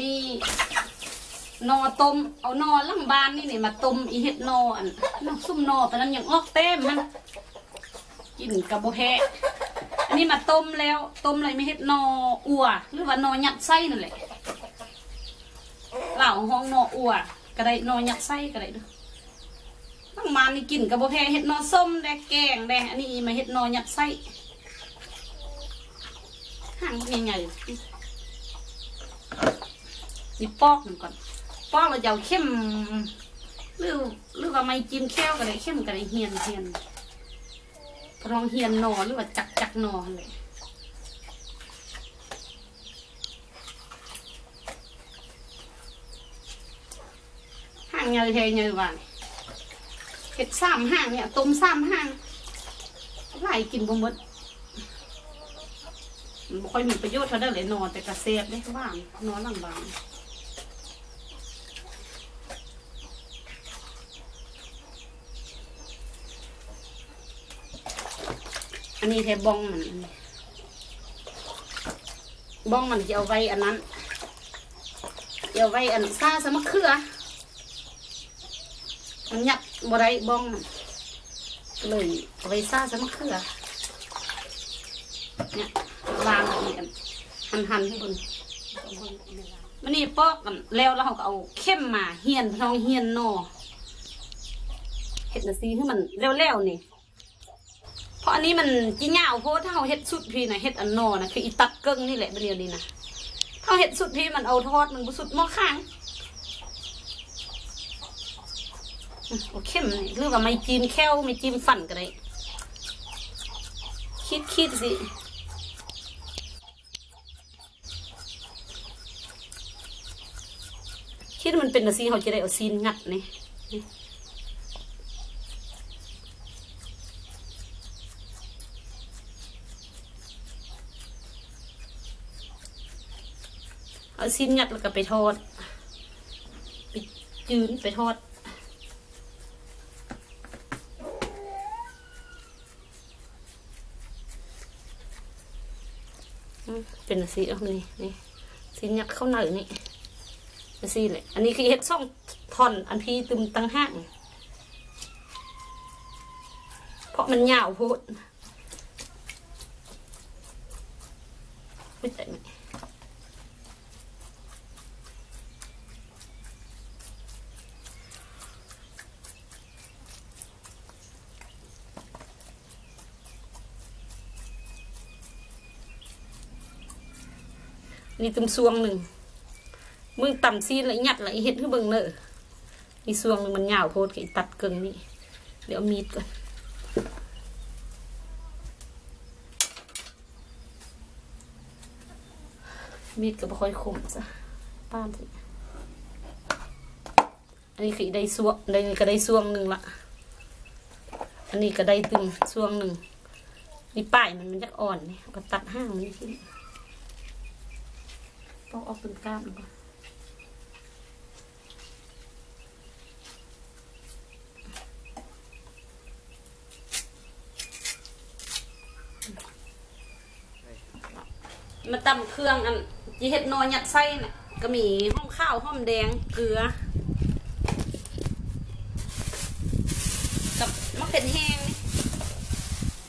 นี่นอต้มเอานอลังบานนี่นี่มาต้มอีเห็ดนออันน้ำซุ่มนอตอนนั้นยังออกเต็มมันกินกับโบแฮอันนี้มาต้มแล้วต้มอะไรไม่เห็ดนออัว หรือว่านอยัดไส้นั่นแหละเหล่าห้องนออัวก็ได้นอยัดไส้ก็ได้ด้วยตั้งมานี่กินกับโบแฮเห็ดนอส้มแดกแกงแดงอันนี้มาเห็ดนอยัดไส้ห่างยังไง ปอกมันก่อนปองเราจะเอาเข้มหรือหรือว่าไม่จิ้มแค้วก็ได้เข้มก็ได้เฮียนเฮียนพรองเฮียนนอหรือว่าจักจักนอนเลยห่างเงยเทเงยว่านี่เห็ดสามห่างเนี่ยต้มสามห่างไล่กินบ่มดมันค่อยมีประโยชน์เท่าได้เลยนอนแต่กระเซ็บเด้ว่างนอนหลังบาง อันนี้แทบ้องมันบ้องมันจะเอาไว้อันนั้นเอาไว้อันซาสมะเขือมันหยับบ่ได้บ้องมันเลยเอาไว้ซาสมะเขือเนี่ยวางอีกอันหันหันๆให้บนมันนี่ปอกกันแล้วแล้วเขาก็เอาเข้มมาเฮียนพองเฮียนนอเห็ดนาซีให้มันเร็วๆนี่ อันนี้มันจีเหงาโพดถ้าเราเฮ็ดสุดพี่นะเฮ็ดอันนอนะคืออีตัดเกิ้งนี่แหละเป็นเดียวนี้นะถ้าเฮ็ดสุดพี่มันเอาทอดมันบ่สุดหม้อข้างโอเข้มนี่หรือว่าไม่จิ้มแค้วไม่จิ้มฟันก็ได้คิดคิดสิคิดมันเป็นอะซีเขาจะได้เอาซีนงัดนี่ เอาสิ้นยัดแล้วก็ไปทอด ไปจืนไปทอดเป็นสีเอานี่นี่สิ้นยัดเข้าหน่อยนี่เป็นสีเลยอันนี้คือเฮ็ดช่องท่อนอันพี่ตึมตั้งห้างเพราะมันยาวโพดไม่ใช่ไหม นี่ตึมซวงหนึ่งมึงต่ำซีนละหยัดละเฮ็ดให้เบิ่งเนอะนี่ซวงหนึ่งมันยาวโพดกับตัดเกิงนี่เดี๋ยวมีดก่อนมีดก็บ่ค่อยคมจ้ะป้านสิอันนี้คือได้ซวงได้ก็ได้ซวงหนึ่งละอันนี้ก็ได้ตึมซวงหนึ่งนี่ป้ายมันมันจะอ่อนนี่ก็ตัดห้างมันนี่ ทีนี้อกออกเป็นก้ามก่อนมาตำเครื่องอันยีเห็ดนอยัดไส้เนี่ยก็มีห้อมข้าวห้อมแดงเกลือ กับมะเขือแห้ง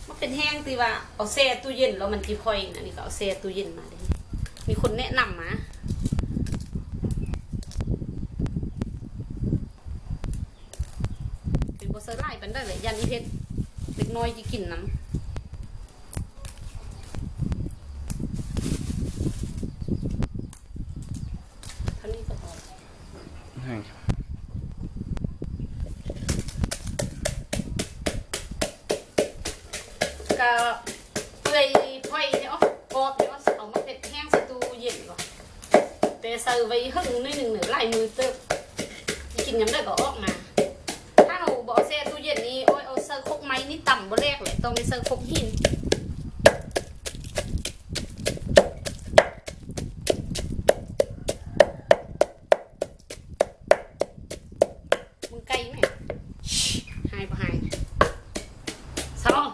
มะเขือแห้งตีว่าเอาแช่ตู้เย็นแล้วมันจีค่อยนะนี่ก็เอาแช่ตู้เย็นมาเลย มีคนแนะนำมาเป็นบเซอร์ไลเป็นได้เลยยันอีเพชรเล็กน้อยจะกินน้ำเท่านี้ก็พอให้ก็เปื่อยพ่อยเนาะกรอบเนาะเอามาเป็ดแห้งใส่ตู้เย็นก่อนแต่ใส่ไว้หึ่งนิดหนึ่งหนึ่งลายมือเติบกิ นยังได้ก็ออกมา ถ้าเราบอกแซ่ตู้เย็นนี้โอ้ยเอาเซอร์คกไม้นี่ต่ำบ่แรกเลยต้องในเซอร์คกหินมึงไกลไหมหายปะหายสอง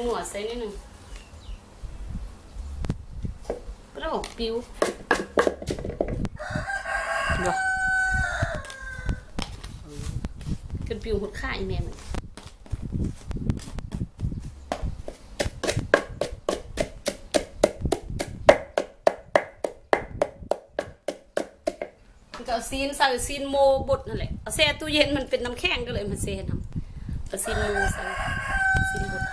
ม งหัว ใส่นิดหนึ่งก็ได้บอกปิวเดี๋ยวเป็นปิวหุดข่าอีแม่มันมันก็เอาซีนใส่ซีนโมบดนั่นแหละเอาแช่ตู้เย็นมันเป็นน้ำแข็งก็เลยมันเซ่ทำเอาซีนโมใส่ซีนบด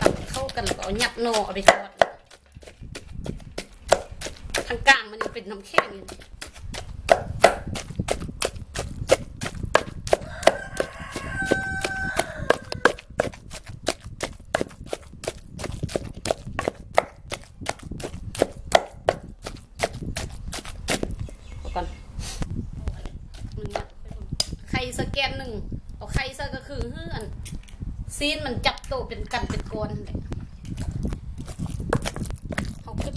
ตัก เข้ากันแล้วก็เอาหยัดโนเอาไปทอดทางกลางมันยังเป็นน้ำแข็งอยู่ก่อนไข่สแกนหนึ่งเอาไข่ซะก็คือเฮือนซีนมันจับโตเป็นกันเป็นก้อนนั่นแหละเขาคิด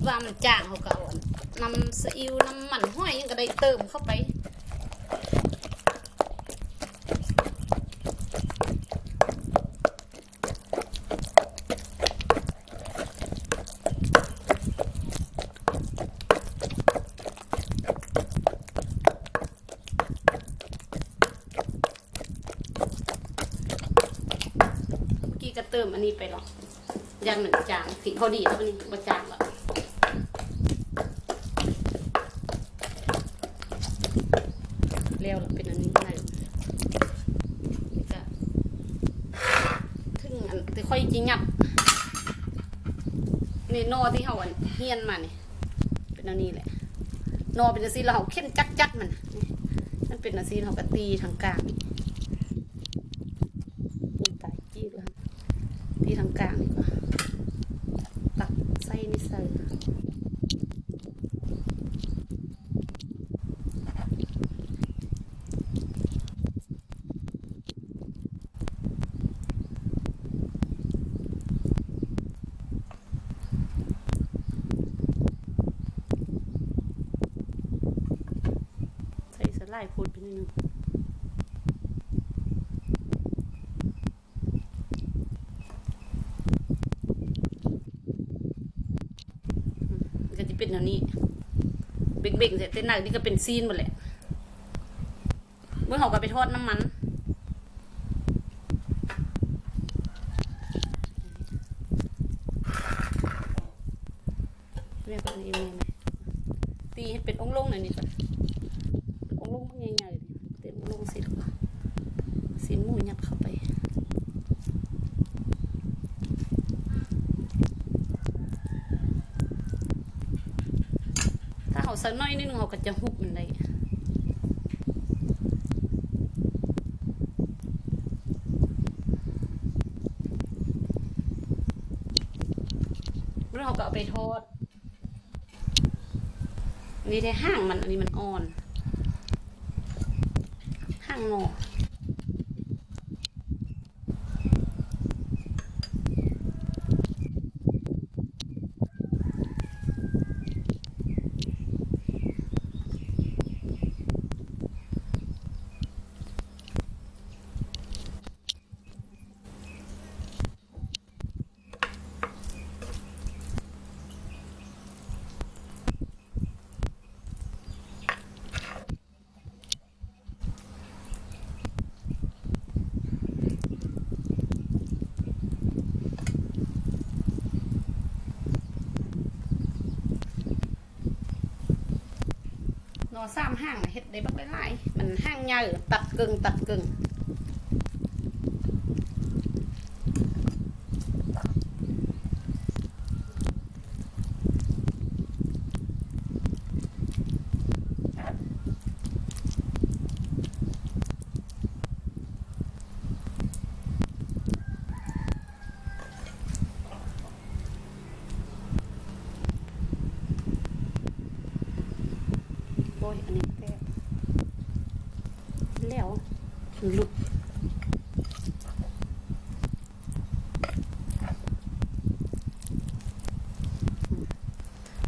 ว่ามันจางเขาก็เอาอันน้ำซีอิ๊วน้ำมันห้อยยังก็ได้เติมเข้าไปเมื่อกี้ก็เติมอันนี้ไปหรอกยันเหมือนจางสีพอดีแล้วอันนี้บ่จางหรอกเร็วแล้วเป็นอันนี้ไงนี่ก็ถึงอันแต่ค่อยจิงับ นี่นอที่เขาเฮียนมานี่เป็นอันนี้แหละ นอเป็นอันซีเราเขาเข้มจักจักมันนั่นเป็นอันซีเขาก็ตีทางกลางนี่ตายจี้แล้วที่ทางกลางดีกว่าตักไส้นี่ใส่ ใส่สไลด์พูดไปนิดนึงก็จะเป็นแบบนี้ เบ่งๆเสร็จเต้นหนักนี่ก็เป็นซีนหมดแหละเมื่อเขาก็ไปทอดน้ำมันแม่แบบนี้แม่ไหมตีให้เป็นองค์ลงหน่อยนี่ก่อนองค์ลงมันใหญ่ๆดิเต็มองค์ลงสิแล้วก็สินหมูยัดเข้าไป ถ้าเขา สักหน้อยนิดนึงเขาก็จะหุบมันได้แล้วเขาก็เอาไปทอด นี่ได้ห้างมันอันนี้มันอ่อน ห้างงอ หนอสามห้างน่ะเฮ็ดได้บักหลายๆมันห้างใหญ่ตัดกึ่งตัดกึ่ง อ้ย อันนี้แก้แล้วหลุด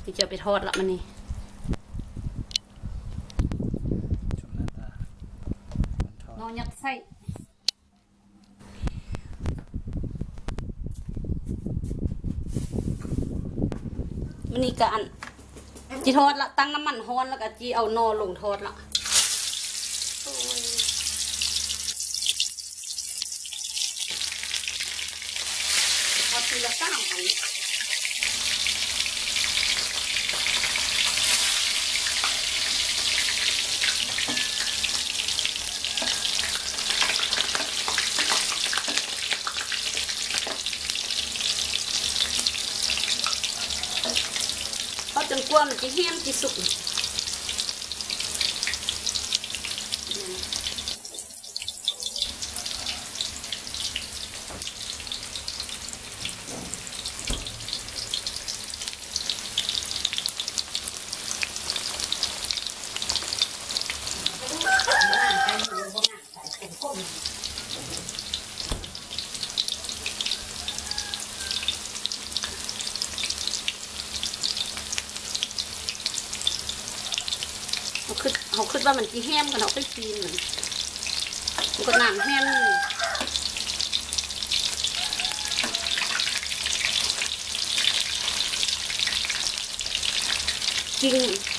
ที่จะเอาไปทอดละมันนี่ช่วงนั้นอะมันทอดนอนยัดไส้ส่มันนี่ก็อัน จีทอดละตั้งน้ำมันฮ้อนแล้วก็จีเอานอลงทอดละทอดทีละสามอัน เพราะจนกลัวมันจะแห้งจะสุก เขาคิดว่ามันจีแห้มกันเขาไปกินมันก็น้ำแห้มจริง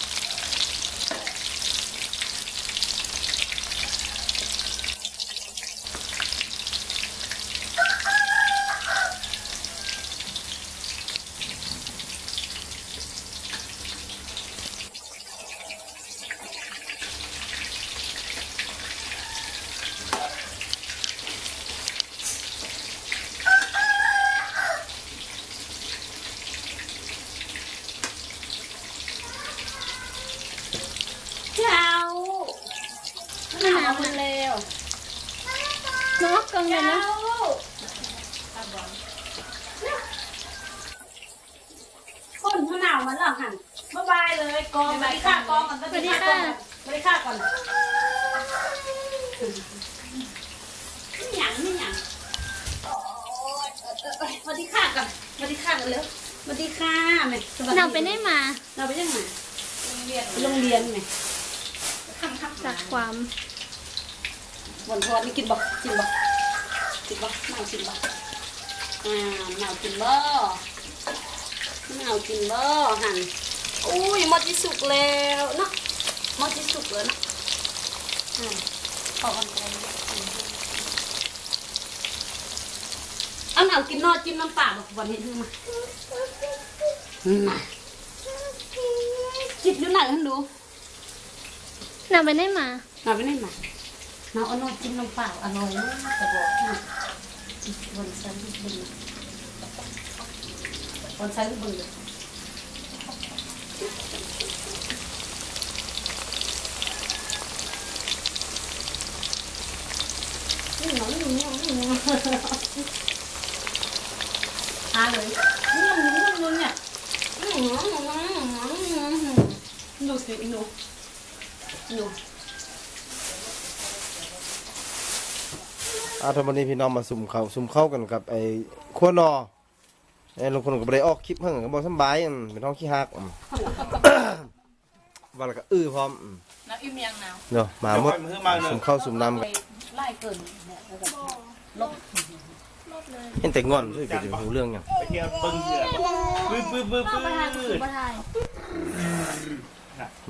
เจ้า หนาวมันเร็วเนาะกังเงินเจ้านะคนเขาหนาวมันเหรอหันบ๊ายบายเลยกองไม่ได้ฆ่ากองก่อนไม่ได้ฆ่าไม่ได้ฆ่าก่อนไม่หยังไม่หยังโอ้ยเออเออเออสวัสดีค่ะก่อนสวัสดีค่ะกันเร็วสวัสดีค่ะแม่สวัสดีเราไปได้มาเราไปยังไงไปโรงเรียนไหมจากความ วนทอดนี่กินบ่กินบ่กินบ่หนาวกินบ่อ่าหนาวกินบ่หนาวกินบ่หันอุ้ยมดที่สุกแล้วเนาะมดที่สุกแล้วนาะอ่าขอกันไปเอาหนาวกินนอจิ้มน้ำปลาบ่วันเห็นมามาจิบอยู่หนท่านดูเราวไปได้มามาวไปไหนมา มาเอานอจิ้มน้ำเปล่าอร่อยมากแต่บอกนะวันใส่ลูกบุญวันใส่ลูกบุญเลยนี่หนูนี่นี่นี่นี่หาเลยนี่นี่นี่นี่เนี่ยดูสิหนูหนู อาทำวันนี้พี่น้องมาสุ่มเขาสุ่มเข้ากันกับไอ้ขั้วนอไอ้ลุงคนก็บ่ได้ออกคลิปเพิ่งก็บ่สำบายอืมเป็นท้องขี้หักอืมว่าแล้วก็อื้อพร้อมอืมน้ำอิ่มยังหนาวเนาะมาหมดสุ่มเข้าสุ่มน้ำกันไล่เกินเนี่ยแล้วก็ลบเห็นแต่งอนช่วยเป็นหูเรื่องหยังไปเที่ยวปึ้งเหยื่อปื้อปื้อปื้อปื้อประธานคือประธาน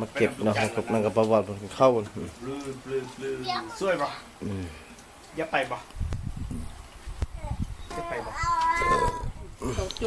มาเก็บเนาะให้กับนั่นก็ประวัติเพิ่นเข้ากันอืมปลื้อปลื้อปลื้อสวยปะ อืมอย่าไปปะจะไปปะตกจุ